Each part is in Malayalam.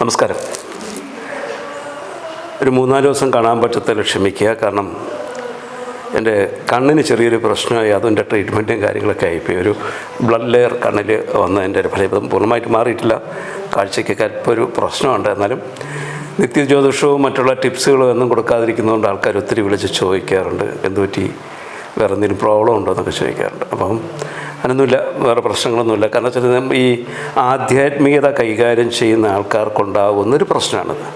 നമസ്കാരം. ഒരു മൂന്നാൽ ദിവസം കാണാൻ പറ്റത്തില്ല ക്ഷമിക്കുക. കാരണം എന്റെ കണ്ണിന് ചെറിയൊരു പ്രശ്നമായി അതിന്റെ ട്രീറ്റ്മെന്റും കാര്യങ്ങളൊക്കെ ആയിപ്പോയി. ഒരു ബ്ലഡ് ലെയർ കണ്ണിൽ വന്ന് എന്റെ ഒരു ഫലം പൂർണമായിട്ട് മാറിയിട്ടില്ല. കാഴ്ചയ്ക്ക് അല്പം ഒരു പ്രശ്നമുണ്ട്. എന്നാലും നിത്യജ്യോതിഷവും മറ്റുള്ള ടിപ്സുകളും ഒന്നും കൊടുക്കാതിരിക്കുന്നതുകൊണ്ട് ആൾക്കാർ ഒത്തിരി വിളിച്ച് ചോദിക്കാറുണ്ട്. എന്തുപറ്റി? വേറെ എന്തെങ്കിലും പ്രോബ്ലം ഉണ്ടോ? എന്നൊക്കെ ചോദിക്കാറുണ്ട്. അപ്പം അതിനൊന്നുമില്ല വേറെ പ്രശ്നങ്ങളൊന്നുമില്ല. കാരണം വെച്ചാൽ ഈ ആധ്യാത്മികത കൈകാര്യം ചെയ്യുന്ന ആൾക്കാർക്കുണ്ടാകുന്ന ഒരു പ്രശ്നമാണിത്.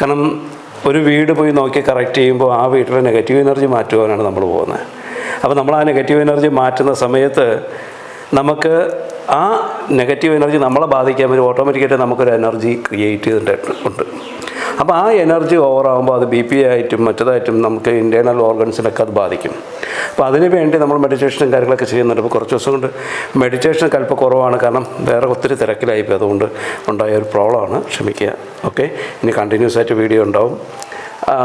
കാരണം ഒരു വീട് പോയി നോക്കി കറക്റ്റ് ചെയ്യുമ്പോൾ ആ വീട്ടിലെ നെഗറ്റീവ് എനർജി മാറ്റുവാനാണ് നമ്മൾ പോകുന്നത്. അപ്പോൾ നമ്മൾ ആ നെഗറ്റീവ് എനർജി മാറ്റുന്ന സമയത്ത് നമുക്ക് ആ നെഗറ്റീവ് എനർജി നമ്മളെ ബാധിക്കാൻ പറ്റും. ഓട്ടോമാറ്റിക്കായിട്ട് നമുക്കൊരു എനർജി ക്രിയേറ്റ് ചെയ്തിട്ടുണ്ട്. ഉണ്ട് അപ്പോൾ ആ എനർജി ഓവറാകുമ്പോൾ അത് ബി പി ആയിട്ടും മറ്റേതായിട്ടും നമുക്ക് ഇന്റേർണൽ ഓർഗൻസിനൊക്കെ അത് ബാധിക്കും. അപ്പോൾ അതിന് വേണ്ടി നമ്മൾ മെഡിറ്റേഷനും കാര്യങ്ങളൊക്കെ ചെയ്യുന്നുണ്ട്. അപ്പോൾ കുറച്ച് ദിവസം കൊണ്ട് മെഡിറ്റേഷൻ അല്പം കുറവാണ്. കാരണം വേറെ ഒത്തിരി തിരക്കിലായിപ്പോൾ അതുകൊണ്ട് ഉണ്ടായ ഒരു പ്രോബ്ലമാണ് ക്ഷമിക്കുക. ഓക്കെ ഇനി കണ്ടിന്യൂസ് ആയിട്ട് വീഡിയോ ഉണ്ടാവും.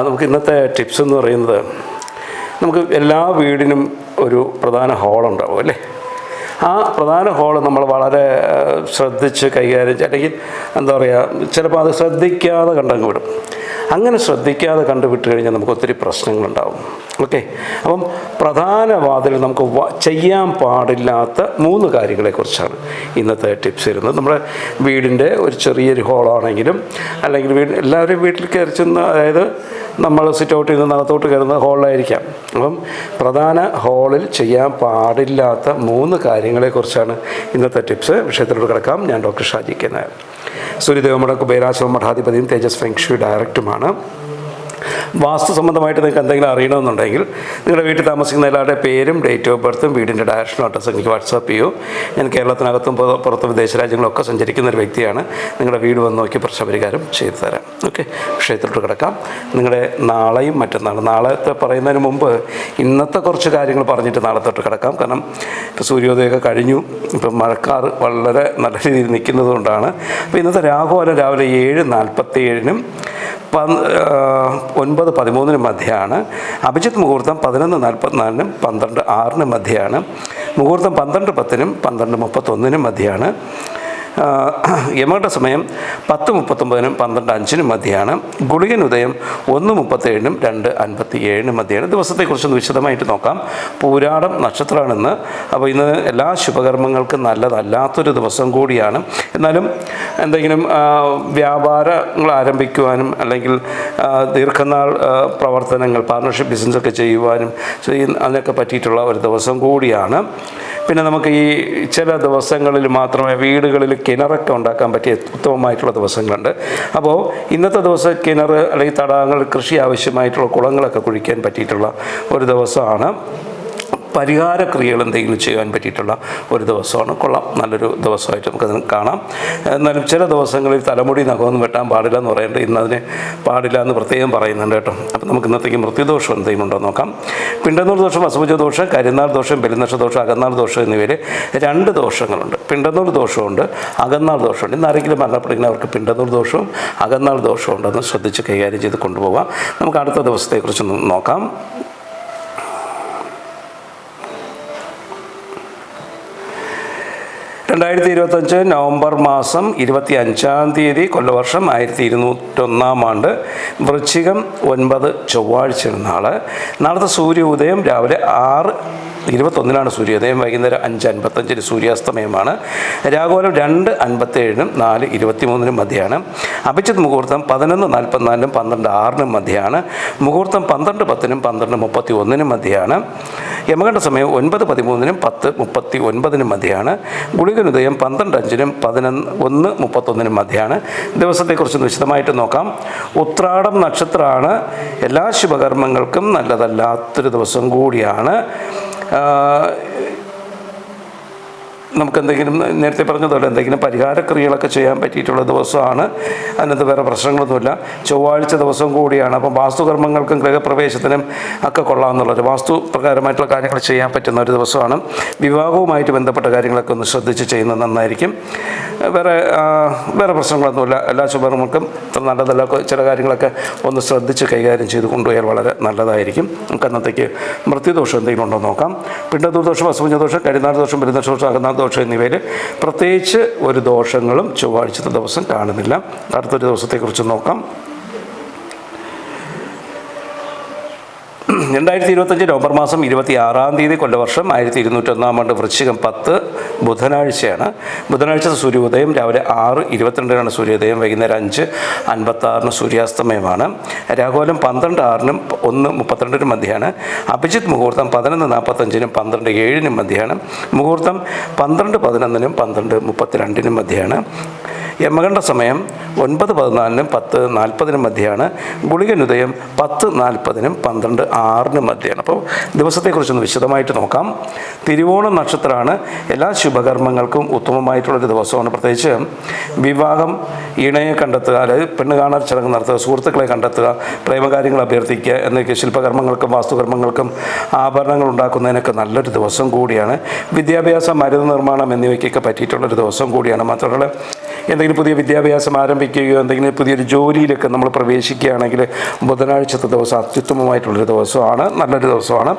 നമുക്ക് ഇന്നത്തെ ടിപ്സ് എന്ന് പറയുന്നത് നമുക്ക് എല്ലാ വീടിനും ഒരു പ്രധാന ഹോളുണ്ടാവും അല്ലേ? ആ പ്രധാന ഹോൾ നമ്മൾ വളരെ ശ്രദ്ധിച്ച് കൈകാര്യം അല്ലെങ്കിൽ എന്താ പറയുക ചിലപ്പോൾ അത് ശ്രദ്ധിക്കാതെ കണ്ടങ്ങ് വിടും. അങ്ങനെ ശ്രദ്ധിക്കാതെ കണ്ടുവിട്ട് കഴിഞ്ഞാൽ നമുക്ക് ഒത്തിരി പ്രശ്നങ്ങളുണ്ടാവും. ഓക്കെ അപ്പം പ്രധാന വാതിൽ നമുക്ക് ചെയ്യാൻ പാടില്ലാത്ത മൂന്ന് കാര്യങ്ങളെക്കുറിച്ചാണ് ഇന്നത്തെ ടിപ്സ് വരുന്നത്. നമ്മുടെ വീടിന്റെ ഒരു ചെറിയൊരു ഹോളാണെങ്കിലും അല്ലെങ്കിൽ വീട് എല്ലാവരും വീട്ടിൽ കയറി ചെന്ന് അതായത് നമ്മൾ സിറ്റ് ഔട്ടിൽ നിന്ന് അകത്തോട്ട് കയറുന്ന ഹോളിലായിരിക്കാം. അപ്പം പ്രധാന ഹോളിൽ ചെയ്യാൻ പാടില്ലാത്ത മൂന്ന് കാര്യങ്ങളെക്കുറിച്ചാണ് ഇന്നത്തെ ടിപ്സ്. വിഷയത്തിലോട്ട് കിടക്കാം. ഞാൻ ഡോക്ടർ ഷാജി കെ നായർ. സൂര്യദേവമഠ കുബേരാശ്രമ മഠാധിപതിയും തേജസ് ഫെങ്ഷു ഡയറക്ടറുമാണ് വാസ്തു സംബന്ധമായിട്ട് നിങ്ങൾക്ക് എന്തെങ്കിലും അറിയണമെന്നുണ്ടെങ്കിൽ നിങ്ങളുടെ വീട്ടിൽ താമസിക്കുന്ന എല്ലാവരുടെ പേരും ഡേറ്റ് ഓഫ് ബർത്തും വീടിന്റെ ഡയറക്ഷൻ അഡ്രസ്സും എനിക്ക് വാട്സാപ്പ് ചെയ്യൂ. ഞാൻ കേരളത്തിനകത്തും പുറത്തും വിദേശ രാജ്യങ്ങളൊക്കെ സഞ്ചരിക്കുന്ന ഒരു വ്യക്തിയാണ്. നിങ്ങളുടെ വീട് വന്ന് നോക്കി പ്രശ്നപരിഹാരം ചെയ്തു തരാം. ഓക്കെ വിഷയത്തിലോട്ട് കിടക്കാം. നിങ്ങളുടെ നാളെയും മറ്റന്നാളും. നാളത്തെ പറയുന്നതിന് മുമ്പ് ഇന്നത്തെ കുറച്ച് കാര്യങ്ങൾ പറഞ്ഞിട്ട് നാളെ തൊട്ട് കിടക്കാം. കാരണം ഇപ്പോൾ സൂര്യോദയമൊക്കെ കഴിഞ്ഞു. ഇപ്പം മഴക്കാർ വളരെ നല്ല രീതിയിൽ നിൽക്കുന്നത് കൊണ്ടാണ് അപ്പോൾ ഇന്നത്തെ രാഹുകാലം രാവിലെ ഏഴ് നാൽപ്പത്തി ഏഴിനും ഒൻപത് പതിമൂന്നിന് മധ്യയാണ് അഭിജിത്ത് മുഹൂർത്തം പതിനൊന്ന് നാൽപ്പത്തിനാലിനും പന്ത്രണ്ട് ആറിന് മധ്യയാണ് മുഹൂർത്തം പന്ത്രണ്ട് പത്തിനും പന്ത്രണ്ട് മുപ്പത്തൊന്നിനും മധ്യയാണ് ആ, സമയം പത്ത് മുപ്പത്തൊമ്പതിനും പന്ത്രണ്ട് അഞ്ചിനും മധ്യയാണ് ഗുളികൻ ഉദയം ഒന്ന് മുപ്പത്തേഴിനും രണ്ട് അൻപത്തി ഏഴിനും മധ്യയാണ് ദിവസത്തെക്കുറിച്ചൊന്ന് വിശദമായിട്ട് നോക്കാം. പൂരാടം നക്ഷത്രമാണെന്ന്. അപ്പോൾ ഇന്ന് എല്ലാ ശുഭകർമ്മങ്ങൾക്കും നല്ലതല്ലാത്തൊരു ദിവസം കൂടിയാണ്. എന്നാലും എന്തെങ്കിലും വ്യാപാരങ്ങൾ ആരംഭിക്കുവാനും അല്ലെങ്കിൽ ദീർഘനാൾ പ്രവർത്തനങ്ങൾ പാർട്ണർഷിപ്പ് ബിസിനസ്സൊക്കെ ചെയ്യുവാനും ചെയ്യുന്ന അതിനൊക്കെ പറ്റിയിട്ടുള്ള ഒരു ദിവസം കൂടിയാണ്. പിന്നെ നമുക്ക് ഈ ചില ദിവസങ്ങളിൽ മാത്രമേ വീടുകളിൽ കിണറൊക്കെ ഉണ്ടാക്കാൻ പറ്റിയ ഉത്തമമായിട്ടുള്ള ദിവസങ്ങളുണ്ട്. അപ്പോൾ ഇന്നത്തെ ദിവസം കിണർ അല്ലെങ്കിൽ തടാകങ്ങൾ കൃഷി ആവശ്യമായിട്ടുള്ള കുളങ്ങളൊക്കെ കുഴിക്കാൻ പറ്റിയിട്ടുള്ള ഒരു ദിവസമാണ്. പരിഹാര ക്രിയകൾ എന്തെങ്കിലും ചെയ്യാൻ പറ്റിയിട്ടുള്ള ഒരു ദിവസമാണ്. കൊള്ളാം. നല്ലൊരു ദിവസമായിട്ട് നമുക്കത് കാണാം. എന്നാലും ചില ദിവസങ്ങളിൽ തലമുടി നഖമൊന്നും വെട്ടാൻ പാടില്ല എന്ന് പറയുന്നുണ്ട് ഇന്ന് അതിന് പാടില്ല എന്ന് പ്രത്യേകം പറയുന്നുണ്ട് കേട്ടോ. അപ്പം നമുക്ക് ഇന്നത്തേക്ക് മൃത്യുദോഷം എന്തെങ്കിലും ഉണ്ടോ നോക്കാം. പിണ്ടന്നൂർ ദോഷം അസുഭജ ദോഷം കരിനാൾ ദോഷം ബലിനക്ഷ ദോഷം അകന്നാൾ ദോഷം എന്നിവയിൽ രണ്ട് ദോഷങ്ങളുണ്ട്. പിണ്ടന്നൂർ ദോഷമുണ്ട് അകന്നാൾ ദോഷമുണ്ട്. ഇന്ന് ആരെങ്കിലും മരണപ്പെടുന്ന അവർക്ക് പിണ്ടന്നൂർ ദോഷവും അകന്നാൾ ദോഷവും ഉണ്ടെന്ന് ശ്രദ്ധിച്ച് കൈകാര്യം ചെയ്ത് കൊണ്ടുപോകാം നമുക്ക് അടുത്ത ദിവസത്തെക്കുറിച്ച് നോക്കാം. രണ്ടായിരത്തി ഇരുപത്തഞ്ച് നവംബർ മാസം ഇരുപത്തി അഞ്ചാം തീയതി കൊല്ലവർഷം ആയിരത്തി ഇരുന്നൂറ്റൊന്നാം ആണ്ട് വൃശ്ചികം ഒൻപത് ചൊവ്വാഴ്ച നാൾ നാളത്തെ സൂര്യ ഉദയം രാവിലെ ആറ് ഇരുപത്തൊന്നിനാണ് സൂര്യോദയം വൈകുന്നേരം അഞ്ച് അൻപത്തഞ്ചിന് സൂര്യാസ്തമയമാണ്. രാഘോലം രണ്ട് അൻപത്തേഴിനും നാല് ഇരുപത്തിമൂന്നിനും മധ്യയാണ് അഭിജിത് മുഹൂർത്തം പതിനൊന്ന് നാൽപ്പത്തിനാലിനും പന്ത്രണ്ട് ആറിനും മധ്യയാണ് മുഹൂർത്തം പന്ത്രണ്ട് പത്തിനും പന്ത്രണ്ട് മുപ്പത്തി ഒന്നിനും മധ്യയാണ് യമകണ്ഠ സമയം ഒൻപത് പതിമൂന്നിനും പത്ത് മുപ്പത്തി ഒൻപതിനും മധ്യയാണ് ഗുളികനുദയം പന്ത്രണ്ട് അഞ്ചിനും പതിനൊന്ന് ഒന്ന് മുപ്പത്തൊന്നിനും മധ്യയാണ് ദിവസത്തെക്കുറിച്ച് വിശദമായിട്ട് നോക്കാം. ഉത്രാടം നക്ഷത്രമാണ് എല്ലാ ശുഭകർമ്മങ്ങൾക്കും നല്ലതല്ലാത്തൊരു ദിവസം കൂടിയാണ്. uh, നമുക്ക് എന്തെങ്കിലും നേരത്തെ പറഞ്ഞതുപോലെ എന്തെങ്കിലും പരിഹാരക്രിയകളൊക്കെ ചെയ്യാൻ പറ്റിയിട്ടുള്ള ദിവസമാണ്. അതിനകത്ത് വേറെ പ്രശ്നങ്ങളൊന്നുമില്ല. ചൊവ്വാഴ്ച ദിവസം കൂടിയാണ്. അപ്പം വാസ്തുകർമ്മങ്ങൾക്കും ഗൃഹപ്രവേശത്തിനും ഒക്കെ കൊള്ളാമെന്നുള്ളൊരു വാസ്തു പ്രകാരമായിട്ടുള്ള കാര്യങ്ങൾ ചെയ്യാൻ പറ്റുന്ന ഒരു ദിവസമാണ്. വിവാഹവുമായിട്ട് ബന്ധപ്പെട്ട കാര്യങ്ങളൊക്കെ ഒന്ന് ശ്രദ്ധിച്ച് ചെയ്യുന്നത് നന്നായിരിക്കും. വേറെ വേറെ പ്രശ്നങ്ങളൊന്നുമില്ല. എല്ലാ ശുഭകർമ്മങ്ങൾക്കും ഇത്ര നല്ലതല്ല. ചില കാര്യങ്ങളൊക്കെ ഒന്ന് ശ്രദ്ധിച്ച് കൈകാര്യം ചെയ്ത് കൊണ്ടുപോയാൽ വളരെ നല്ലതായിരിക്കും. നമുക്ക് അന്നത്തേക്ക് മൃത്യുദോഷം എന്തെങ്കിലും ഉണ്ടോ നോക്കാം. പിണ്ടദൂർദോഷം അസുഭജദോഷം കരിനാൾ ദോഷം ബലിദോഷം അകന്നാൾ ദോഷം എന്നിവയിൽ പ്രത്യേകിച്ച് ഒരു ദോഷങ്ങളും ചൊവ്വാഴ്ചത്തെ ദിവസം കാണുന്നില്ല. അടുത്തൊരു ദിവസത്തെക്കുറിച്ച് നോക്കാം. രണ്ടായിരത്തി ഇരുപത്തഞ്ച് നവംബർ മാസം ഇരുപത്തി ആറാം തീയതി കൊല്ലവർഷം ആയിരത്തി ഇരുന്നൂറ്റൊന്നാം ആണ്ട് വൃശ്ചികം പത്ത് ബുധനാഴ്ചയാണ്. ബുധനാഴ്ച സൂര്യോദയം രാവിലെ ആറ് ഇരുപത്തിരണ്ടിനാണ് സൂര്യോദയം വൈകുന്നേരം അഞ്ച് അൻപത്താറിന് സൂര്യാസ്തമയമാണ്. രാഘോലം പന്ത്രണ്ട് ആറിനും ഒന്ന് മുപ്പത്തിരണ്ടിനും മധ്യയാണ് അഭിജിത്ത് മുഹൂർത്തം പതിനൊന്ന് നാൽപ്പത്തഞ്ചിനും പന്ത്രണ്ട് ഏഴിനും മധ്യയാണ് മുഹൂർത്തം പന്ത്രണ്ട് പതിനൊന്നിനും പന്ത്രണ്ട് മുപ്പത്തിരണ്ടിനും മധ്യയാണ് യമകണ്ഠ സമയം ഒൻപത് പതിനാലിനും പത്ത് നാൽപ്പതിനും മധ്യയാണ് ഗുളികനുദയം പത്ത് നാൽപ്പതിനും പന്ത്രണ്ട് ആറിനും മധ്യയാണ് അപ്പോൾ ദിവസത്തെക്കുറിച്ചൊന്ന് വിശദമായിട്ട് നോക്കാം. തിരുവോണം നക്ഷത്രമാണ് എല്ലാ ശുഭകർമ്മങ്ങൾക്കും ഉത്തമമായിട്ടുള്ളൊരു ദിവസമാണ്. പ്രത്യേകിച്ച് വിവാഹം ഇണയെ കണ്ടെത്തുക അതായത് പെണ്ണ് കാണാൻ ചടങ്ങ് നടത്തുക സുഹൃത്തുക്കളെ കണ്ടെത്തുക പ്രേമകാര്യങ്ങൾ അഭ്യർത്ഥിക്കുക എന്നൊക്കെ ശില്പകർമ്മങ്ങൾക്കും വാസ്തുകർമ്മങ്ങൾക്കും ആഭരണങ്ങൾ ഉണ്ടാക്കുന്നതിനൊക്കെ നല്ലൊരു ദിവസം കൂടിയാണ്. വിദ്യാഭ്യാസം മരുന്ന് നിർമ്മാണം എന്നിവയ്ക്കൊക്കെ പറ്റിയിട്ടുള്ളൊരു ദിവസം കൂടിയാണ്. മാത്രമല്ല എന്തെങ്കിലും പുതിയ വിദ്യാഭ്യാസം ആരംഭിക്കുകയോ എന്തെങ്കിലും പുതിയൊരു ജോലിയിലൊക്കെ നമ്മൾ പ്രവേശിക്കുകയാണെങ്കിൽ ബുധനാഴ്ചത്തെ ദിവസം അത്യുത്തമമായിട്ടുള്ളൊരു ദിവസമാണ് നല്ലൊരു ദിവസമാണ്.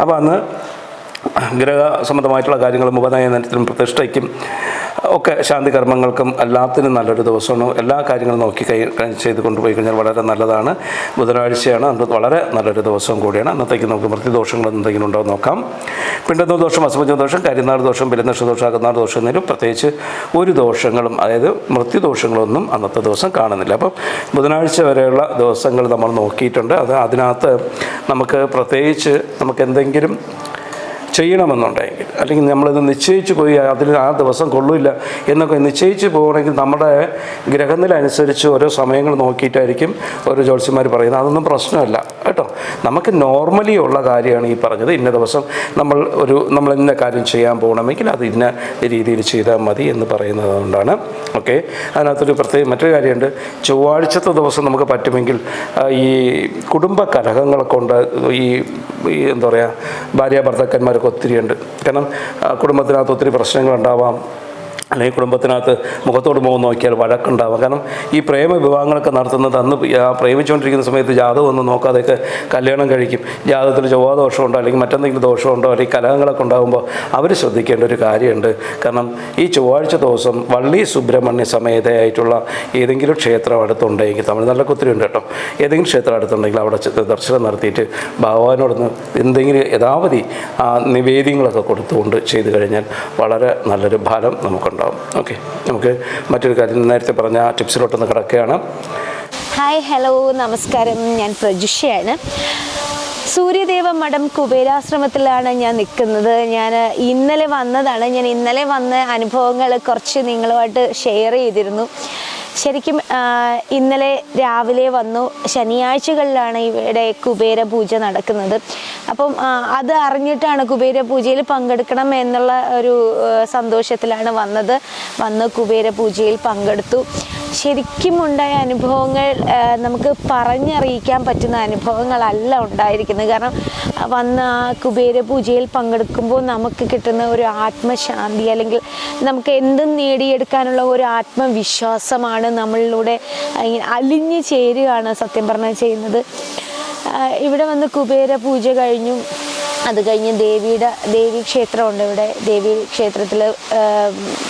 അപ്പോൾ അന്ന് ഗ്രഹ സംബന്ധമായിട്ടുള്ള കാര്യങ്ങൾ മുഖനയനത്തിനും പ്രതിഷ്ഠയ്ക്കും. ഒക്കെ ശാന്തി കർമ്മങ്ങൾക്കും എല്ലാത്തിനും നല്ലൊരു ദിവസമാണ്. എല്ലാ കാര്യങ്ങളും നോക്കി കൈ ചെയ്ത് കൊണ്ടുപോയി കഴിഞ്ഞാൽ വളരെ നല്ലതാണ്. ബുധനാഴ്ചയാണ് അന്ന് വളരെ നല്ലൊരു ദിവസം കൂടിയാണ്. അന്നത്തേക്ക് നമുക്ക് മൃത്യുദോഷങ്ങൾ എന്തെങ്കിലും ഉണ്ടോ നോക്കാം. പിണ്ടന്ന ദോഷം അസുഭജ ദോഷം കരിനാട് ദോഷം ബലിനക്ഷ ദോഷം അകന്നാട് ദോഷം എന്നതിലും പ്രത്യേകിച്ച് ഒരു ദോഷങ്ങളും അതായത് മൃത്യുദോഷങ്ങളൊന്നും അന്നത്തെ ദിവസം കാണുന്നില്ല. അപ്പം ബുധനാഴ്ച വരെയുള്ള ദിവസങ്ങൾ നമ്മൾ നോക്കിയിട്ടുണ്ട്. അത് അതിനകത്ത് നമുക്ക് പ്രത്യേകിച്ച് നമുക്ക് എന്തെങ്കിലും ചെയ്യണമെന്നുണ്ടെങ്കിൽ. അല്ലെങ്കിൽ നമ്മളിത് നിശ്ചയിച്ച് പോയി അതിൽ ആ ദിവസം കൊള്ളില്ല എന്നൊക്കെ നിശ്ചയിച്ച് പോകണമെങ്കിൽ നമ്മുടെ ഗ്രഹനില അനുസരിച്ച് ഓരോ സമയങ്ങൾ നോക്കിയിട്ടായിരിക്കും ഓരോ ജ്യോത്സ്യന്മാർ പറയുന്നത്. അതൊന്നും പ്രശ്നമല്ല. കേട്ടോ. നമുക്ക് നോർമലി ഉള്ള കാര്യമാണ് ഈ പറഞ്ഞത്. ഇന്ന ദിവസം നമ്മൾ ഒരു നമ്മൾ ഇന്ന കാര്യം ചെയ്യാൻ പോകണമെങ്കിൽ അത് ഇന്ന രീതിയിൽ ചെയ്താൽ മതി എന്ന് പറയുന്നത് കൊണ്ടാണ്. ഓക്കെ? അതിനകത്തൊരു പ്രത്യേക മറ്റൊരു കാര്യമുണ്ട്. ചൊവ്വാഴ്ചത്തെ ദിവസം നമുക്ക് പറ്റുമെങ്കിൽ ഈ കുടുംബ കലഹങ്ങളൊക്കെ ഉണ്ട് ഈ എന്താ പറയുക ഭാര്യ ഭർത്താക്കന്മാരൊക്കെ ഒത്തിരിയുണ്ട്. കാരണം കുടുംബത്തിനകത്ത് ഒത്തിരി പ്രശ്നങ്ങളുണ്ടാവാം. അല്ലെങ്കിൽ കുടുംബത്തിനകത്ത് മുഖത്തോട് മുഖം നോക്കിയാൽ വഴക്കുണ്ടാവുക കാരണം ഈ പ്രേമ വിവാഹങ്ങളൊക്കെ നടത്തുന്നത് അന്ന് പ്രേമിച്ചുകൊണ്ടിരിക്കുന്ന സമയത്ത് ജാതകം ഒന്നും നോക്കാതെയൊക്കെ കല്യാണം കഴിക്കും. ജാതകത്തിൽ ചൊവ്വാ ദോഷമുണ്ടോ അല്ലെങ്കിൽ മറ്റെന്തെങ്കിലും ദോഷമുണ്ടോ അല്ലെങ്കിൽ കലഹങ്ങളൊക്കെ ഉണ്ടാകുമ്പോൾ അവർ ശ്രദ്ധിക്കേണ്ട ഒരു കാര്യമുണ്ട്. കാരണം ഈ ചൊവ്വാഴ്ച ദിവസം വള്ളി സുബ്രഹ്മണ്യ സമേതയായിട്ടുള്ള ഏതെങ്കിലും ക്ഷേത്രം അടുത്തുണ്ടെങ്കിൽ തമിഴ്നാട്ടിലൊക്കെ ഒത്തിരി ഉണ്ട് കേട്ടോ. ഏതെങ്കിലും ക്ഷേത്രം അടുത്തുണ്ടെങ്കിൽ അവിടെ ദർശനം നടത്തിയിട്ട് ഭഗവാനോടൊന്ന് എന്തെങ്കിലും യഥാവധി നിവേദ്യങ്ങളൊക്കെ കൊടുത്തുകൊണ്ട് ചെയ്തു കഴിഞ്ഞാൽ വളരെ നല്ലൊരു ഫലം നമുക്കുണ്ടാകും ഓക്കെ നമുക്ക് മറ്റൊരു കാര്യം നേരത്തെ പറഞ്ഞ ടിപ്സിലോട്ടൊന്ന് കിടക്കുകയാണ്. ഹായ് ഹലോ നമസ്കാരം. ഞാൻ പ്രജുഷയാണ്. സൂര്യദേവ മഠം കുബേരാശ്രമത്തിലാണ് ഞാൻ നിൽക്കുന്നത്. ഞാൻ ഇന്നലെ വന്നതാണ്. ഞാൻ ഇന്നലെ വന്ന അനുഭവങ്ങൾ കുറച്ച് നിങ്ങളുമായിട്ട് ഷെയർ ചെയ്തിരുന്നു. ശരിക്കും ഇന്നലെ രാവിലെ വന്നു. ശനിയാഴ്ചകളിലാണ് ഇവിടെ കുബേര പൂജ നടക്കുന്നത്. അപ്പം അത് അറിഞ്ഞിട്ടാണ് കുബേര പൂജയിൽ പങ്കെടുക്കണം എന്നുള്ള ഒരു സന്തോഷത്തിലാണ് വന്നത്. വന്ന് കുബേര പൂജയിൽ പങ്കെടുത്തു. ശരിക്കും ഉണ്ടായ അനുഭവങ്ങൾ നമുക്ക് പറഞ്ഞറിയിക്കാൻ പറ്റുന്ന അനുഭവങ്ങളല്ല ഉണ്ടായിരിക്കുന്നത്. കാരണം വന്ന ആ കുബേര പൂജയിൽ പങ്കെടുക്കുമ്പോൾ നമുക്ക് കിട്ടുന്ന ഒരു ആത്മശാന്തി അല്ലെങ്കിൽ നമുക്ക് എന്തും നേടിയെടുക്കാനുള്ള ഒരു ആത്മവിശ്വാസമാണ് നമ്മളിലൂടെ ഇങ്ങനെ അലിഞ്ഞു ചേരുകയാണ് സത്യം പറഞ്ഞാൽ ചെയ്യുന്നത്. ഇവിടെ വന്ന് കുബേര പൂജ കഴിഞ്ഞു. അത് കഴിഞ്ഞ് ദേവിയുടെ ദേവി ക്ഷേത്രമുണ്ട്. ഇവിടെ ദേവി ക്ഷേത്രത്തിൽ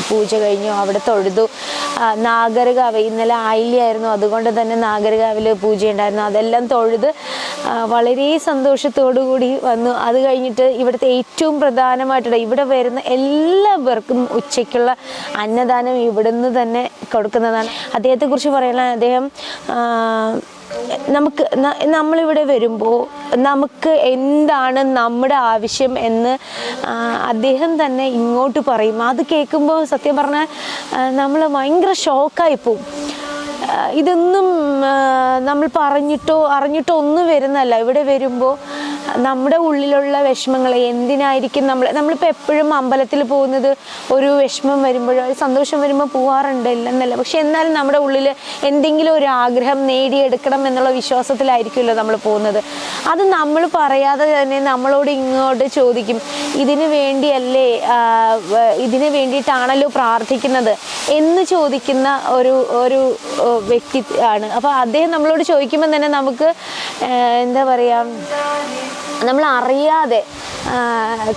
പൂജ കഴിഞ്ഞു. അവിടെ തൊഴുതു. നാഗരകാവ് ഇന്നലെ ആയില്യായിരുന്നു. അതുകൊണ്ട് തന്നെ നാഗരകാവിൽ പൂജയുണ്ടായിരുന്നു. അതെല്ലാം തൊഴുത് വളരെ സന്തോഷത്തോടു കൂടി വന്നു. അത് കഴിഞ്ഞിട്ട് ഇവിടുത്തെ ഏറ്റവും പ്രധാനമായിട്ടുള്ള ഇവിടെ വരുന്ന എല്ലാവർക്കും ഉച്ചയ്ക്കുള്ള അന്നദാനം ഇവിടുന്ന് തന്നെ കൊടുക്കുന്നതാണ്. അദ്ദേഹത്തെക്കുറിച്ച് പറയാനുള്ള അദ്ദേഹം നമുക്ക് നമ്മളിവിടെ വരുമ്പോൾ നമുക്ക് എന്താണ് നമ്മുടെ ആവശ്യം എന്ന് അദ്ദേഹം തന്നെ ഇങ്ങോട്ട് പറയും. അത് കേൾക്കുമ്പോൾ സത്യം പറഞ്ഞാൽ നമ്മൾ ഭയങ്കര ഷോക്കായി പോവും. ഇതൊന്നും നമ്മൾ പറഞ്ഞിട്ടോ അറിഞ്ഞിട്ടോ ഒന്നും വരുന്നല്ല ഇവിടെ വരുമ്പോൾ നമ്മുടെ ഉള്ളിലുള്ള വിഷമങ്ങൾ എന്തിനായിരിക്കും നമ്മൾ നമ്മളിപ്പോൾ എപ്പോഴും അമ്പലത്തിൽ പോകുന്നത് ഒരു വിഷമം വരുമ്പോഴോ ഒരു സന്തോഷം വരുമ്പോൾ പോവാറുണ്ട് ഇല്ലെന്നല്ല പക്ഷെ എന്നാലും നമ്മുടെ ഉള്ളിൽ എന്തെങ്കിലും ഒരു ആഗ്രഹം നേടിയെടുക്കണം എന്നുള്ള വിശ്വാസത്തിലായിരിക്കുമല്ലോ നമ്മൾ പോകുന്നത്. അത് നമ്മൾ പറയാതെ തന്നെ നമ്മളോട് ഇങ്ങോട്ട് ചോദിക്കും ഇതിന് വേണ്ടിയല്ലേ ഇതിന് വേണ്ടിയിട്ടാണല്ലോ പ്രാർത്ഥിക്കുന്നത്? എന്ന് ചോദിക്കുന്ന ഒരു ഒരു വ്യക്തി ആണ്. അപ്പോൾ അദ്ദേഹം നമ്മളോട് ചോദിക്കുമ്പോൾ തന്നെ നമുക്ക് എന്താ പറയുക നമ്മൾ അറിയാതെ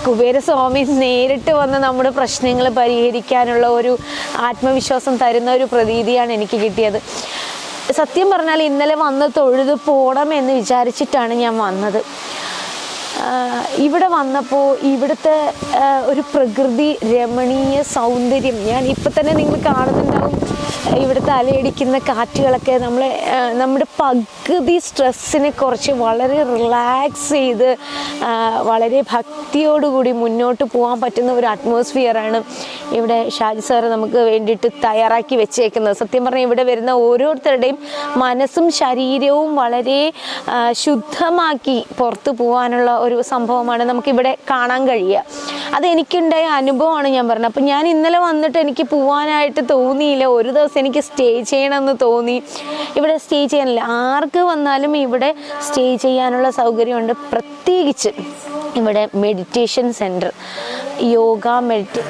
കുബേരസ്വാമി നേരിട്ട് വന്ന് നമ്മുടെ പ്രശ്നങ്ങൾ പരിഹരിക്കാനുള്ള ഒരു ആത്മവിശ്വാസം തരുന്ന ഒരു പ്രതീതിയാണ് എനിക്ക് കിട്ടിയത്. സത്യം പറഞ്ഞാൽ ഇന്നലെ വന്ന് തൊഴുത് പോകണം എന്ന് വിചാരിച്ചിട്ടാണ് ഞാൻ വന്നത്. ഇവിടെ വന്നപ്പോൾ ഇവിടുത്തെ ഒരു പ്രകൃതി രമണീയ സൗന്ദര്യം. ഞാൻ ഇപ്പം തന്നെ നിങ്ങൾ കാണുന്നുണ്ടാവും ഇവിടുത്തെ അലയടിക്കുന്ന കാറ്റുകളൊക്കെ നമ്മളെ നമ്മുടെ പകുതി സ്ട്രെസ്സിനെ കുറച്ച് വളരെ റിലാക്സ് ചെയ്ത് വളരെ ഭക്തിയോടുകൂടി മുന്നോട്ട് പോകാൻ പറ്റുന്ന ഒരു അറ്റ്മോസ്ഫിയറാണ് ഇവിടെ ഷാജി സാറ് നമുക്ക് വേണ്ടിയിട്ട് തയ്യാറാക്കി വെച്ചേക്കുന്നത്. സത്യം പറഞ്ഞാൽ ഇവിടെ വരുന്ന ഓരോരുത്തരുടെയും മനസ്സും ശരീരവും വളരെ ശുദ്ധമാക്കി പുറത്തു പോകാനുള്ള ഒരു സംഭവമാണ് നമുക്കിവിടെ കാണാൻ കഴിയുക. അത് എനിക്കുണ്ടായ അനുഭവമാണ് ഞാൻ പറഞ്ഞത്. അപ്പം ഞാൻ ഇന്നലെ വന്നിട്ട് എനിക്ക് പോവാനായിട്ട് തോന്നിയില്ല. ഒരു ദിവസം എനിക്ക് സ്റ്റേ ചെയ്യണമെന്ന് തോന്നി. ഇവിടെ സ്റ്റേ ചെയ്യാനില്ല. ആർക്ക് വന്നാലും ഇവിടെ സ്റ്റേ ചെയ്യാനുള്ള സൗകര്യമുണ്ട്. പ്രത്യേകിച്ച് ഇവിടെ മെഡിറ്റേഷൻ സെന്റർ യോഗ മെഡിറ്റേ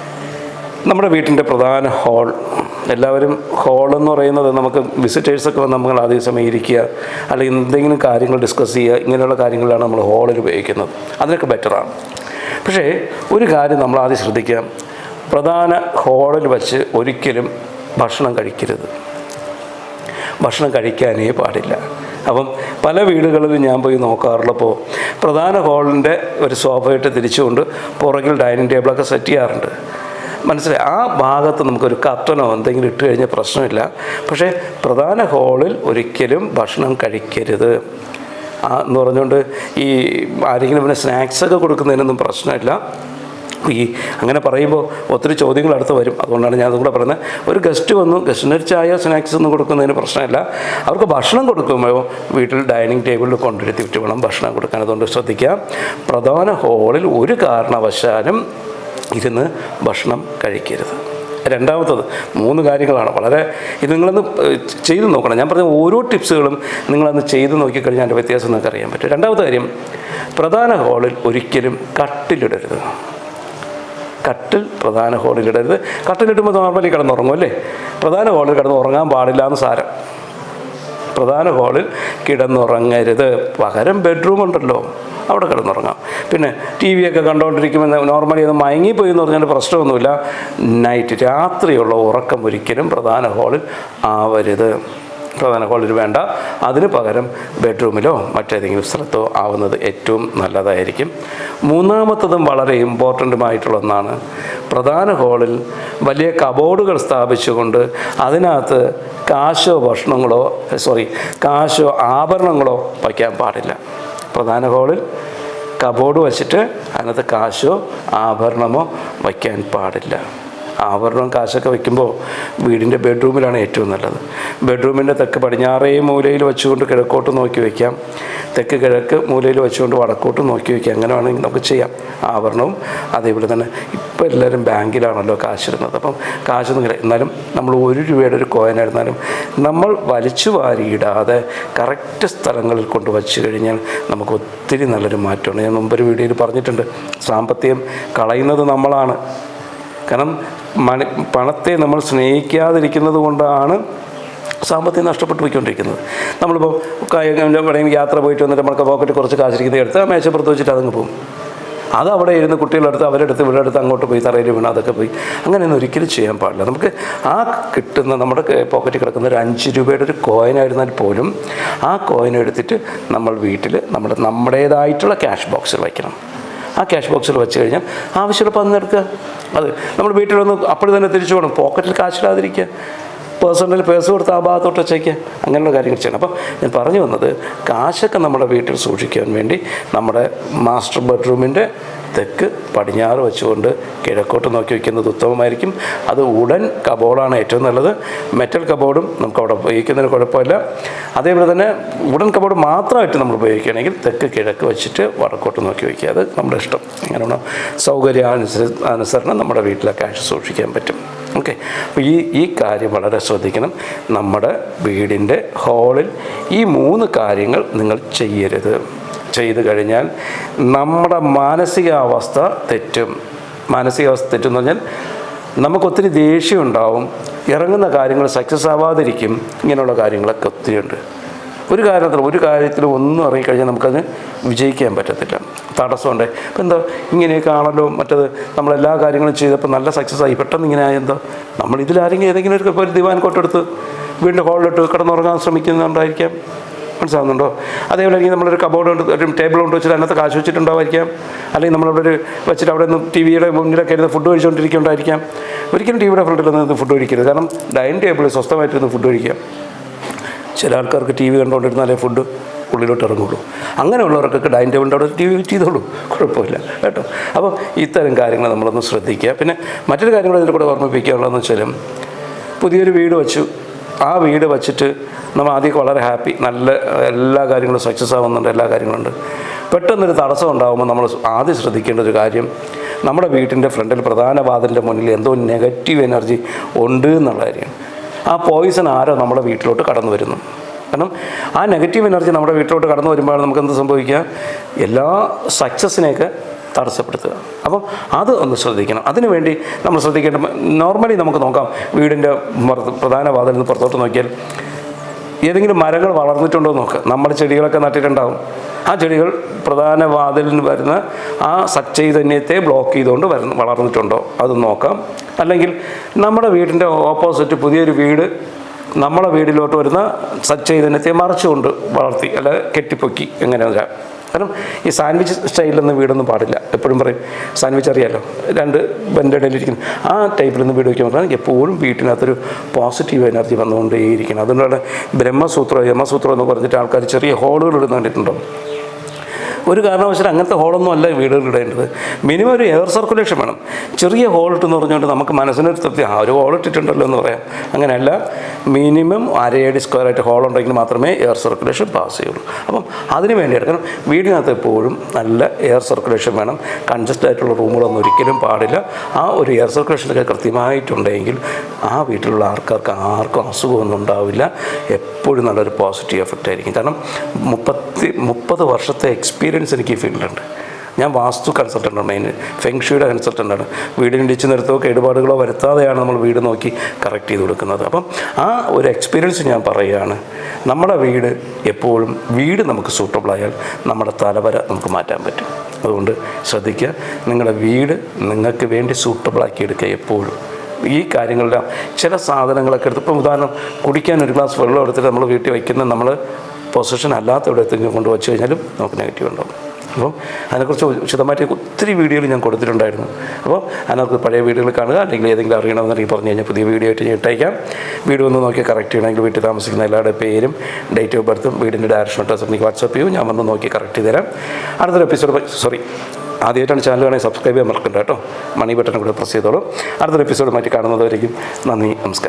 നമ്മുടെ വീട്ടിന്റെ പ്രധാന ഹാൾ എല്ലാവരും ഹോളെന്ന് പറയുന്നത് നമുക്ക് വിസിറ്റേഴ്സൊക്കെ വന്ന് നമ്മൾ ആദ്യ സമയം ഇരിക്കുക അല്ലെങ്കിൽ എന്തെങ്കിലും കാര്യങ്ങൾ ഡിസ്കസ് ചെയ്യുക ഇങ്ങനെയുള്ള കാര്യങ്ങളാണ് നമ്മൾ ഹോളിൽ ഉപയോഗിക്കുന്നത്. അതിനൊക്കെ ബെറ്ററാണ് പക്ഷേ ഒരു കാര്യം നമ്മൾ ആദ്യം ശ്രദ്ധിക്കുക. പ്രധാന ഹോളിൽ വച്ച് ഒരിക്കലും ഭക്ഷണം കഴിക്കരുത്. ഭക്ഷണം കഴിക്കാനേ പാടില്ല. അപ്പം പല വീടുകളിലും ഞാൻ പോയി നോക്കാറുള്ളപ്പോൾ പ്രധാന ഹോളിന്റെ ഒരു സോഫയിട്ട് തിരിച്ചുകൊണ്ട് പുറകിൽ ഡൈനിങ് ടേബിളൊക്കെ സെറ്റ് ചെയ്യാറുണ്ട്. മനസ്സിലായി? ആ ഭാഗത്ത് നമുക്കൊരു കത്തനോ എന്തെങ്കിലും ഇട്ട് കഴിഞ്ഞാൽ പ്രശ്നമില്ല. പക്ഷേ പ്രധാന ഹോളിൽ ഒരിക്കലും ഭക്ഷണം കഴിക്കരുത്. എന്ന് പറഞ്ഞുകൊണ്ട് ഈ ആരെങ്കിലും പിന്നെ സ്നാക്സൊക്കെ കൊടുക്കുന്നതിനൊന്നും പ്രശ്നമില്ല. ഈ അങ്ങനെ പറയുമ്പോൾ ഒത്തിരി ചോദ്യങ്ങൾ അടുത്ത് വരും. അതുകൊണ്ടാണ് ഞാൻ അതുകൂടെ പറയുന്നത്. ഒരു ഗസ്റ്റ് വന്നു ഗസ്റ്റിന് ഒരു ചായ സ്നാക്സ് ഒന്നും കൊടുക്കുന്നതിന് പ്രശ്നമില്ല. അവർക്ക് ഭക്ഷണം കൊടുക്കുമ്പോൾ വീട്ടിൽ ഡൈനിങ് ടേബിളിൽ കൊണ്ടുവരുത്തിയിട്ട് വേണം ഭക്ഷണം കൊടുക്കാൻ. അതുകൊണ്ട് ശ്രദ്ധിക്കുക. പ്രധാന ഹോളിൽ ഒരു കാരണവശാലും ഇരുന്ന് ഭക്ഷണം കഴിക്കരുത്. രണ്ടാമത്തത് മൂന്ന് കാര്യങ്ങളാണ്. വളരെ ഇത് നിങ്ങളൊന്ന് ചെയ്തു നോക്കണം. ഞാൻ പറഞ്ഞ ഓരോ ടിപ്സുകളും നിങ്ങളൊന്ന് ചെയ്ത് നോക്കിക്കഴിഞ്ഞാൽ അതിന്റെ വ്യത്യാസം നിങ്ങൾക്ക് അറിയാൻ പറ്റും. രണ്ടാമത്തെ കാര്യം പ്രധാന ഹാളിൽ ഒരിക്കലും കട്ടിലിടരുത്. കട്ടിൽ പ്രധാന ഹാളിൽ ഇടരുത് കട്ടിലിടുമ്പോൾ നോർമലി കിടന്നുറങ്ങും അല്ലേ? പ്രധാന ഹാളിൽ കിടന്ന് ഉറങ്ങാൻ പാടില്ല എന്ന് സാരം. പ്രധാന ഹാളിൽ കിടന്നുറങ്ങരുത്. പകരം ബെഡ്റൂം ഉണ്ടല്ലോ. അവിടെ കിടന്നുറങ്ങാം. പിന്നെ ടി വി ഒക്കെ കണ്ടുകൊണ്ടിരിക്കുമ്പോൾ നോർമലി അത് മയങ്ങിപ്പോയി എന്ന് പറഞ്ഞാൽ പ്രശ്നമൊന്നുമില്ല. നൈറ്റ് രാത്രിയുള്ള ഉറക്കം ഒരിക്കലും പ്രധാന ഹാളിൽ ആവരുത്. പ്രധാന ഹോളിൽ വേണ്ട. അതിന് പകരം ബെഡ്റൂമിലോ മറ്റേതെങ്കിലും സ്ഥലത്തോ ആവുന്നത് ഏറ്റവും നല്ലതായിരിക്കും. മൂന്നാമത്തതും വളരെ ഇമ്പോർട്ടന്റുമായിട്ടുള്ള ഒന്നാണ്. പ്രധാന ഹോളിൽ വലിയ കബോർഡുകൾ സ്ഥാപിച്ചുകൊണ്ട് അതിനകത്ത് കാശോ ഭക്ഷണങ്ങളോ സോറി കാശോ ആഭരണങ്ങളോ വയ്ക്കാൻ പാടില്ല. പ്രധാന ഹോളിൽ കബോർഡ് വച്ചിട്ട് അതിനകത്ത് കാശോ ആഭരണമോ വയ്ക്കാൻ പാടില്ല. ആഭരണവും കാശൊക്കെ വെക്കുമ്പോൾ വീടിന്റെ ബെഡ്റൂമിലാണ് ഏറ്റവും നല്ലത്. ബെഡ്റൂമിന്റെ തെക്ക് പടിഞ്ഞാറേ മൂലയിൽ വെച്ചുകൊണ്ട് കിഴക്കോട്ട് നോക്കി വയ്ക്കാം. തെക്ക് കിഴക്ക് മൂലയിൽ വെച്ചുകൊണ്ട് വടക്കോട്ട് നോക്കി വയ്ക്കാം. അങ്ങനെ വേണമെങ്കിൽ നമുക്ക് ചെയ്യാം. ആഭരണവും അതേപോലെ തന്നെ ഇപ്പോൾ എല്ലാവരും ബാങ്കിലാണല്ലോ കാശിടുന്നത്. അപ്പം കാശൊന്നും കിട്ടും എന്നാലും നമ്മൾ ഒരു രൂപയുടെ ഒരു കോയിനായിരുന്നാലും നമ്മൾ വലിച്ചു വാരിയിടാതെ കറക്റ്റ് സ്ഥലങ്ങളിൽ കൊണ്ട് വച്ച് കഴിഞ്ഞാൽ നമുക്ക് ഒത്തിരി നല്ലൊരു മാറ്റമാണ്. ഞാൻ മുമ്പൊരു വീഡിയോയിൽ പറഞ്ഞിട്ടുണ്ട്. സാമ്പത്തികം കളയുന്നത് നമ്മളാണ്. കാരണം മണി പണത്തെ നമ്മൾ സ്നേഹിക്കാതിരിക്കുന്നത് കൊണ്ടാണ് സാമ്പത്തികം നഷ്ടപ്പെട്ടു പോയിക്കൊണ്ടിരിക്കുന്നത് നമ്മളിപ്പോൾ എവിടെയെങ്കിലും യാത്ര പോയിട്ട് വന്നിട്ട് നമുക്ക് പോക്കറ്റ് കുറച്ച് കാശിരിക്കുന്നത് എടുത്ത് ആ മേശപ്പുറത്ത് വെച്ചിട്ട് അതങ്ങ് പോകും. അത് അവിടെ ഇരുന്ന് കുട്ടികളെടുത്ത് അവരെടുത്ത് ഇവിടെ അടുത്ത് അങ്ങോട്ട് പോയി തറയിൽ വീണ് അതൊക്കെ പോയി. അങ്ങനെയൊന്നും ഒരിക്കലും ചെയ്യാൻ പാടില്ല. നമുക്ക് ആ കിട്ടുന്ന നമ്മുടെ പോക്കറ്റിൽ കിടക്കുന്ന ഒരു അഞ്ച് രൂപയുടെ ഒരു കോയിനായിരുന്നാൽ പോലും ആ കോയിൻ എടുത്തിട്ട് നമ്മൾ വീട്ടിൽ നമ്മുടെ നമ്മുടേതായിട്ടുള്ള ക്യാഷ് ബോക്സിൽ വയ്ക്കണം. ആ ക്യാഷ് ബോക്സിൽ വെച്ച് കഴിഞ്ഞാൽ ആവശ്യമുള്ളപ്പോൾ അന്ന് എടുക്കുക അത് നമ്മൾ വീട്ടിൽ വന്ന് അപ്പോൾ തന്നെ തിരിച്ചു പോകണം. പോക്കറ്റിൽ കാശിടാതിരിക്കുക പേഴ്സണൽ പേഴ്സ് കൊടുത്ത് ആ ഭാഗത്തോട്ട് വെച്ചേക്കുക അങ്ങനെയുള്ള കാര്യങ്ങൾ ചെയ്യണം. അപ്പോൾ ഞാൻ പറഞ്ഞു വന്നത് കാശൊക്കെ നമ്മുടെ വീട്ടിൽ സൂക്ഷിക്കാൻ വേണ്ടി നമ്മുടെ മാസ്റ്റർ ബെഡ്റൂമിന്റെ തെക്ക് പടിഞ്ഞാറ് വെച്ചുകൊണ്ട് കിഴക്കോട്ട് നോക്കി വയ്ക്കുന്നത് ഉത്തമമായിരിക്കും. അത് ഉടൻ കബോർഡാണ് ഏറ്റവും നല്ലത്. മെറ്റൽ കബോർഡും നമുക്ക് അവിടെ ഉപയോഗിക്കുന്നതിന് കുഴപ്പമില്ല. അതേപോലെ തന്നെ ഉടൻ കബോർഡ് മാത്രമായിട്ട് നമ്മൾ ഉപയോഗിക്കുകയാണെങ്കിൽ തെക്ക് കിഴക്ക് വെച്ചിട്ട് വടക്കോട്ട് നോക്കി വയ്ക്കുക അത് നമ്മുടെ ഇഷ്ടം. അങ്ങനെയുള്ള സൗകര്യാനുസരി അനുസരണം നമ്മുടെ വീട്ടിലെ കാശ് സൂക്ഷിക്കാൻ പറ്റും. ഓക്കെ. അപ്പോൾ ഈ ഈ കാര്യം വളരെ ശ്രദ്ധിക്കണം. നമ്മുടെ വീടിന്റെ ഹാളിൽ ഈ മൂന്ന് കാര്യങ്ങൾ നിങ്ങൾ ചെയ്യരുത്. ചെയ്തു കഴിഞ്ഞാൽ നമ്മുടെ മാനസികാവസ്ഥ തെറ്റും. മാനസികാവസ്ഥ തെറ്റെന്ന് പറഞ്ഞാൽ നമുക്ക് ഒത്തിരി ദേഷ്യം ഉണ്ടാവും. ഇറങ്ങുന്ന കാര്യങ്ങൾ സക്സസ് ആവാതിരിക്കും. ഇങ്ങനെയുള്ള കാര്യങ്ങളൊക്കെ ഒത്തിരി ഉണ്ട് ഒരു കാരണത്തിലും ഒരു കാര്യത്തിലും ഒന്നും ഇറങ്ങിക്കഴിഞ്ഞാൽ നമുക്കത് വിജയിക്കാൻ പറ്റത്തില്ല. തടസ്സമുണ്ട്. ഇപ്പം എന്താ ഇങ്ങനെയൊക്കെ ആണല്ലോ മറ്റത് നമ്മളെല്ലാ കാര്യങ്ങളും ചെയ്തപ്പോൾ നല്ല സക്സസ് ആയി. പെട്ടെന്ന് ഇങ്ങനെ ആയെന്താ നമ്മൾ ഇതിലാരെങ്കിലും ഏതെങ്കിലും ഒരു ഇപ്പോൾ ഒരു ദിവാൻ കോട്ടെടുത്ത് വീണ്ടും ഹോളിലിട്ട് കിടന്നുറങ്ങാൻ ശ്രമിക്കുന്നുണ്ടായിരിക്കാം മനസ്സിലാവുന്നുണ്ടോ? അതേപോലെ അല്ലെങ്കിൽ നമ്മളൊരു കബോർഡ് കൊണ്ട് ഒരു ടേബിൾ കൊണ്ട് വെച്ചിട്ട് അതിനകത്ത് കാശ് വെച്ചിട്ടുണ്ടാവായിരിക്കാം അല്ലെങ്കിൽ നമ്മളവിടെ ഒരു വെച്ചിട്ട് അവിടെ നിന്ന് ടി വിയുടെ മുന്നിലൊക്കെ ഇരുന്ന് ഫുഡ് കഴിച്ചുകൊണ്ടിരിക്കുന്നുണ്ടായിരിക്കാം. ഒരിക്കലും ടി വിയുടെ ഫ്രണ്ടിൽ നിന്ന് ഫുഡ് കഴിക്കരുത്. കാരണം ഡൈനിങ് ടേബിളിൽ സ്വസ്ഥമായിട്ടിരുന്ന് ഫുഡ് കഴിക്കാം. ചില ആൾക്കാർക്ക് ടി വി കണ്ടുകൊണ്ടിരുന്നാലേ ഫുഡ് ഉള്ളിലോട്ട് ഇറങ്ങുള്ളൂ. അങ്ങനെയുള്ളവർക്കൊക്കെ ഡൈനിങ് ടേബിളിന്റെ അവിടെ ടി വി ചെയ്തോളൂ. കുഴപ്പമില്ല കേട്ടോ. അപ്പോൾ ഇത്തരം കാര്യങ്ങൾ നമ്മളൊന്ന് ശ്രദ്ധിക്കുക. പിന്നെ മറ്റൊരു കാര്യം കൂടെ ഇതിൽ കൂടെ ഓർമ്മിപ്പിക്കാനുള്ളതെന്ന് വെച്ചാലും പുതിയൊരു വീട് വെച്ചു. ആ വീട് വച്ചിട്ട് നമ്മൾ ആദ്യമൊക്കെ വളരെ ഹാപ്പി നല്ല എല്ലാ കാര്യങ്ങളും സക്സസ് ആവുന്നുണ്ട് എല്ലാ കാര്യങ്ങളുണ്ട്. പെട്ടെന്നൊരു തടസ്സം ഉണ്ടാകുമ്പോൾ നമ്മൾ ആദ്യം ശ്രദ്ധിക്കേണ്ട ഒരു കാര്യം നമ്മുടെ വീട്ടിന്റെ ഫ്രണ്ടിൽ പ്രധാന വാതിലിന്റെ മുന്നിൽ എന്തോ നെഗറ്റീവ് എനർജി ഉണ്ട് എന്നുള്ള കാര്യമാണ് ആ പോയിസൺ ആരോ നമ്മുടെ വീട്ടിലോട്ട് കടന്നു വരുന്നു. കാരണം ആ നെഗറ്റീവ് എനർജി നമ്മുടെ വീട്ടിലോട്ട് കടന്നു വരുമ്പോഴാണ് നമുക്ക് എന്ത് സംഭവിക്കുക? എല്ലാ സക്സസ്സിനെയൊക്കെ തടസ്സപ്പെടുത്തുക. അപ്പം അത് ഒന്ന് ശ്രദ്ധിക്കണം. അതിനുവേണ്ടി നമ്മൾ ശ്രദ്ധിക്കേണ്ട നോർമലി നമുക്ക് നോക്കാം. വീടിന്റെ പ്രധാന വാതിൽ നിന്ന് പുറത്തോട്ട് നോക്കിയാൽ ഏതെങ്കിലും മരങ്ങൾ വളർന്നിട്ടുണ്ടോ നോക്കുക നമ്മുടെ ചെടികളൊക്കെ നട്ടിട്ടുണ്ടാവും. ആ ചെടികൾ പ്രധാന വാതിലിന് വരുന്ന ആ സച്ചൈതന്യത്തെ ബ്ലോക്ക് ചെയ്തുകൊണ്ട് വരുന്ന വളർന്നിട്ടുണ്ടോ? അത് നോക്കാം. അല്ലെങ്കിൽ നമ്മുടെ വീടിന്റെ ഓപ്പോസിറ്റ് പുതിയൊരു വീട് നമ്മളെ വീടിലോട്ട് വരുന്ന സച്ചൈതന്യത്തെ മറച്ചുകൊണ്ട് വളർത്തി അല്ല കെട്ടിപ്പൊക്കി എങ്ങനെ വരാം കാരണം ഈ സാൻഡ്വിച്ച് സ്റ്റൈലൊന്നും വീടൊന്നും പാടില്ല. എപ്പോഴും പറയും സാൻഡ്വിച്ച് അറിയാലോ? രണ്ട് ബെൻഡിലിരിക്കുന്നു ആ ടൈപ്പിലൊന്നും വീട് വയ്ക്കാൻ പറഞ്ഞാൽ എപ്പോഴും വീട്ടിനകത്തൊരു പോസിറ്റീവ് എനർജി വന്നുകൊണ്ടേയിരിക്കണം. അതുകൊണ്ടാണ് ബ്രഹ്മസൂത്രം യമസൂത്രം എന്ന് പറഞ്ഞിട്ട് ആൾക്കാർ ചെറിയ ഹോളുകൾ ഇടുന്ന കണ്ടിട്ടുണ്ടോ? ഒരു കാരണവശാലും അങ്ങനത്തെ ഹോളൊന്നും അല്ല വീടുകളിൽ ഇടേണ്ടത്. മിനിമം ഒരു എയർ സർക്കുലേഷൻ വേണം. ചെറിയ ഹോളിട്ടെന്ന് പറഞ്ഞുകൊണ്ട് നമുക്ക് മനസ്സിനൊരു തൃപ്തി. ആ ഒരു ഹോൾ ഇട്ടിട്ടുണ്ടല്ലോ എന്ന് പറയാം. അങ്ങനെയല്ല മിനിമം അരയടി സ്ക്വയർ ആയിട്ട് ഹോൾ ഉണ്ടെങ്കിൽ മാത്രമേ എയർ സർക്കുലേഷൻ പാസ് ചെയ്യുള്ളൂ. അപ്പം അതിന് വേണ്ടി എടുക്കണം വീടിനകത്ത് എപ്പോഴും നല്ല എയർ സർക്കുലേഷൻ വേണം. കൺജസ്റ്റ് ആയിട്ടുള്ള റൂമുകളൊന്നും ഒരിക്കലും പാടില്ല. ആ ഒരു എയർ സർക്കുലേഷനൊക്കെ കൃത്യമായിട്ടുണ്ടെങ്കിൽ ആ വീട്ടിലുള്ള ആൾക്കാർക്ക് ആർക്കും അസുഖമൊന്നും ഉണ്ടാവില്ല. എപ്പോഴും നല്ലൊരു പോസിറ്റീവ് എഫക്റ്റ് ആയിരിക്കും കാരണം മുപ്പത്തി മുപ്പത് വർഷത്തെ എക്സ്പീരിയൻസ് എനിക്ക് ഈ ഫീൽഡിലുണ്ട് ഞാൻ വാസ്തു കൺസൾട്ടന്റാണ് മെയിൻ ഫെങ്ഷുയുടെ കൺസൾട്ടന്റാണ് വീടിന് ഇടിച്ചു നിർത്തോ കേടുപാടുകളോ വരുത്താതെയാണ് നമ്മൾ വീട് നോക്കി കറക്റ്റ് ചെയ്ത് കൊടുക്കുന്നത്. അപ്പം ആ ഒരു എക്സ്പീരിയൻസ് ഞാൻ പറയുകയാണ്. നമ്മുടെ വീട് എപ്പോഴും വീട് നമുക്ക് സൂട്ടബിൾ ആയാൽ നമ്മുടെ തലവര നമുക്ക് മാറ്റാൻ പറ്റും. അതുകൊണ്ട് ശ്രദ്ധിക്കുക. നിങ്ങളുടെ വീട് നിങ്ങൾക്ക് വേണ്ടി സൂട്ടബിളാക്കി എടുക്കുക എപ്പോഴും. ഈ കാര്യങ്ങളെല്ലാം ചില സാധനങ്ങളൊക്കെ എടുത്ത് ഇപ്പം ഉദാഹരണം കുടിക്കാൻ ഒരു ഗ്ലാസ് വെള്ളം എടുത്തിട്ട് നമ്മൾ വീട്ടിൽ വയ്ക്കുന്ന നമ്മൾ പൊസിഷൻ അല്ലാത്ത ഇവിടത്തേക്ക് കൊണ്ട് വെച്ച് കഴിഞ്ഞാലും നമുക്ക് നെഗറ്റീവ് ഉണ്ടാവും. അപ്പം അതിനെക്കുറിച്ച് വിശദമായിട്ട് ഒത്തിരി വീഡിയോകൾ ഞാൻ കൊടുത്തിട്ടുണ്ടായിരുന്നു. അപ്പോൾ അതിനകത്ത് പഴയ വീഡിയോകൾ കാണുക അല്ലെങ്കിൽ ഏതെങ്കിലും അറിയണമെന്നുണ്ടെങ്കിൽ പറഞ്ഞു കഴിഞ്ഞാൽ പുതിയ വീഡിയോ ആയിട്ട് ഞാൻ ഇട്ടേക്കാം. വീഡിയോ ഒന്ന് നോക്കി കറക്റ്റ് ചെയ്യണമെങ്കിൽ വീട്ടിൽ താമസിക്കുന്ന എല്ലാവരുടെ പേരും ഡേറ്റ് ഓഫ് ബർത്തും വീടിന്റെ ഡയറക്ഷൻ അഡ്രസ്സും എനിക്ക് വാട്സപ്പ് ചെയ്യും. ഞാൻ വന്ന് നോക്കി കറക്റ്റ് ചെയ്ത് തരാം. അടുത്തൊരു എപ്പിസോഡ് സോറി ആദ്യമായിട്ടാണ് ചാനൽ വേണമെങ്കിൽ സബ്സ്ക്രൈബ് ചെയ്യാൻ മറക്കണ്ട കേട്ടോ. മണി ബട്ടൺ കൂടെ പ്രസ് ചെയ്തോളൂ. അടുത്തൊരു എപ്പിസോഡ് മാറ്റി കാണുന്നതായിരിക്കും നന്ദി നമസ്കാരം.